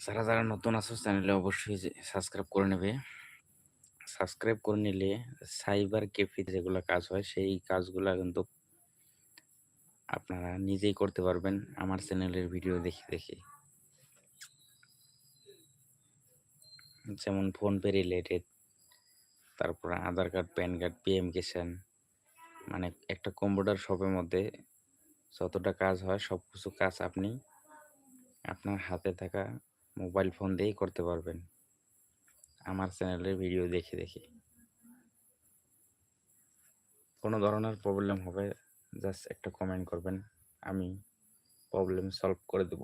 যারা, যারা নতুন আছো চ্যানেলে অবশ্যই সাবস্ক্রাইব করে নেবে। সাবস্ক্রাইব করে নিলে সাইবার ক্যাফেতে যেগুলা কাজ হয় সেই কাজগুলা কিন্তু আপনারা নিজেই করতে পারবেন আমার চ্যানেলের ভিডিও দেখে, দেখে। যেমন ফোনপে রিলেটেড, তারপর Aadhaar card, PAN card, PM Kisan মানে একটা কম্পিউটার শপের মধ্যে যতটা কাজ হয় সবকিছু কাজ আপনি আপনার হাতে থাকা মোবাইল ফোন দিয়েই করতে পারবেন। আমার চ্যানেলের ভিডিও দেখে, দেখে। কোনো ধরনের প্রবলেম হবে জাস্ট একটা কমেন্ট করবেন। আমি প্রবলেম সলভ করে দেব।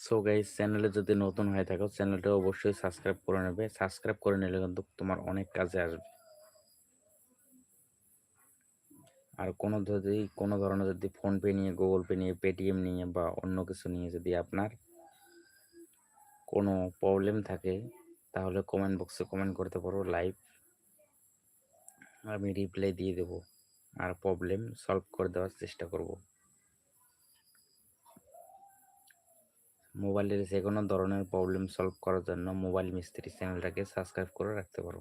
সো গাইস চ্যানেলে যদি নতুন হয়ে থাকো চ্যানেলটা অবশ্যই সাবস্ক্রাইব করে নেবে। সাবস্ক্রাইব করে নিলে কিন্তু তোমার অনেক কাজে আসবে। আর কোনো যদি কোনো ধরনের যদি ফোনপে নিয়ে, গুগল পে নিয়ে, পেটিএম নিয়ে বা অন্য কিছু নিয়ে যদি আপনার কোনো প্রবলেম থাকে তাহলে কমেন্ট বক্সে কমেন্ট করতে পারো লাইভ। আমি রিপ্লাই দিয়ে দেব। আর প্রবলেম সলভ করে দেওয়ার চেষ্টা করব। মোবাইলের যেকোনো ধরনের প্রবলেম সলভ করার জন্য মোবাইল মিস্ত্রি চ্যানেলটাকে সাবস্ক্রাইব করে রাখতে পারো।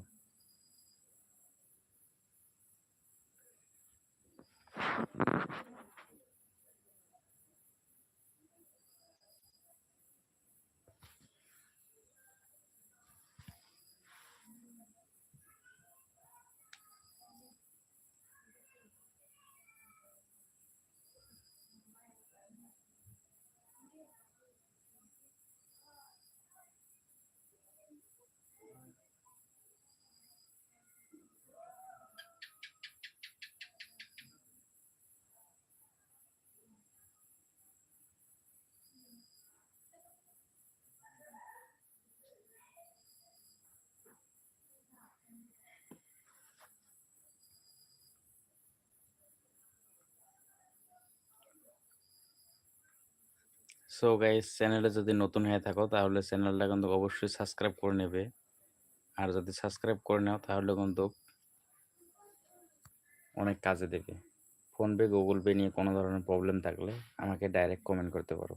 সো গাইস চ্যানেলে যদি নতুন হয়ে থাকো তাহলে চ্যানেলটা কিন্তু অবশ্যই সাবস্ক্রাইব করে নেবে। আর যদি সাবস্ক্রাইব করে নাও তাহলে কিন্তু অনেক কাজে দেবে। ফোনপে, গুগল পে নিয়ে কোনো ধরনের প্রবলেম থাকলে আমাকে ডাইরেক্ট কমেন্ট করতে পারো।